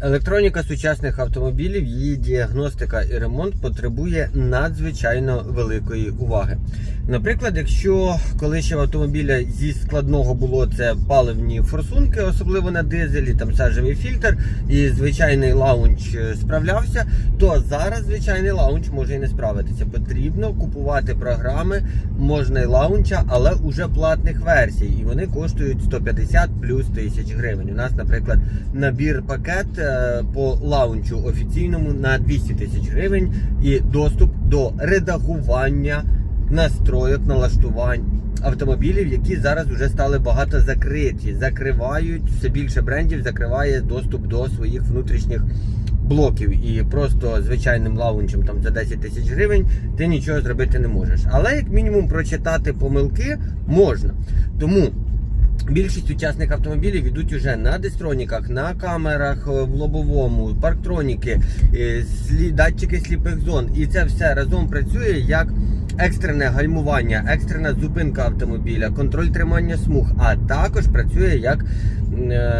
Електроніка сучасних автомобілів, її діагностика і ремонт потребує надзвичайно великої уваги. Наприклад, якщо коли ще в автомобіля зі складного було це паливні форсунки, особливо на дизелі, там сажевий фільтр і звичайний лаунч е, справлявся, то зараз звичайний лаунч може і не справитися. Потрібно купувати програми можна і лаунча, але уже платних версій, і вони коштують 150 плюс тисяч гривень. У нас, наприклад, набір пакет по лаунчу офіційному на 200 тисяч гривень і доступ до редагування настройок, налаштувань автомобілів, які зараз вже стали багато закриті. Закривають все більше брендів, закриває доступ до своїх внутрішніх блоків. І просто звичайним лаунчем там за 10 тисяч гривень ти нічого зробити не можеш. Але як мінімум прочитати помилки можна. Тому. Більшість сучасних автомобілів йдуть уже на дистроніках, на камерах е, в лобовому, парктроніки, е, датчики сліпих зон. І це все разом працює як екстрене гальмування, екстрена зупинка автомобіля, контроль тримання смуг, а також працює як е,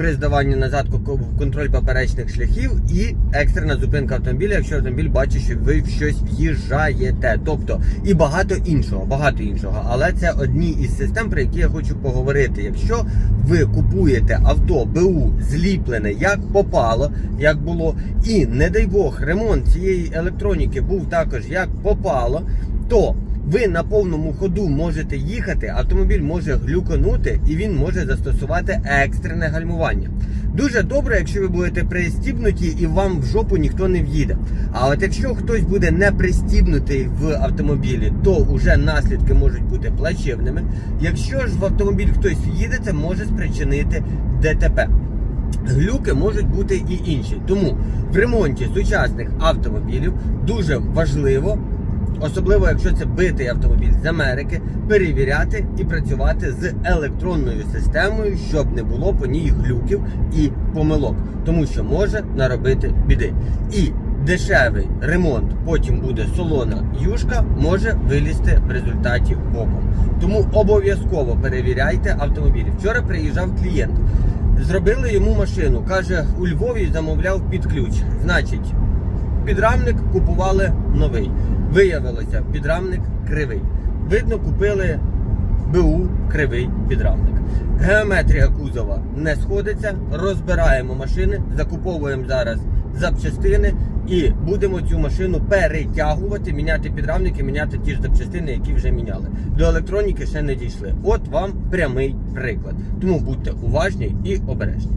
при здаванні назад ко- контроль поперечних шляхів і екстрена зупинка автомобіля, якщо автомобіль бачить, що ви в щось в'їжджаєте. Тобто і багато іншого, багато іншого. Але це одні із систем, про які я хочу поговорити. Якщо ви купуєте авто БУ зліплене як попало, як було, і не дай Бог, ремонт цієї електроніки був також як попало, то ви на повному ходу можете їхати, автомобіль може глюконути і він може застосувати екстрене гальмування. Дуже добре, якщо ви будете пристібнуті і вам в жопу ніхто не в'їде. А от якщо хтось буде не пристібнутий в автомобілі, то вже наслідки можуть бути плачевними. Якщо ж в автомобіль хтось в'їде, це може спричинити ДТП. Глюки можуть бути і інші. Тому в ремонті сучасних автомобілів дуже важливо, особливо якщо це битий автомобіль з Америки, перевіряти і працювати з електронною системою, щоб не було по ній глюків і помилок, тому що може наробити біди. І дешевий ремонт, потім буде солона юшка, може вилізти в результаті боком. Тому обов'язково перевіряйте автомобілі. Вчора приїжджав клієнт. Зробили йому машину. Каже, у Львові замовляв під ключ. Значить, підрамник купували новий. Виявилося, підрамник кривий. Видно, купили БУ кривий підрамник. Геометрія кузова не сходиться. Розбираємо машини, закуповуємо зараз запчастини і будемо цю машину перетягувати, міняти підрамники, міняти ті ж запчастини, які вже міняли. До електроніки ще не дійшли. От вам прямий приклад. Тому будьте уважні і обережні.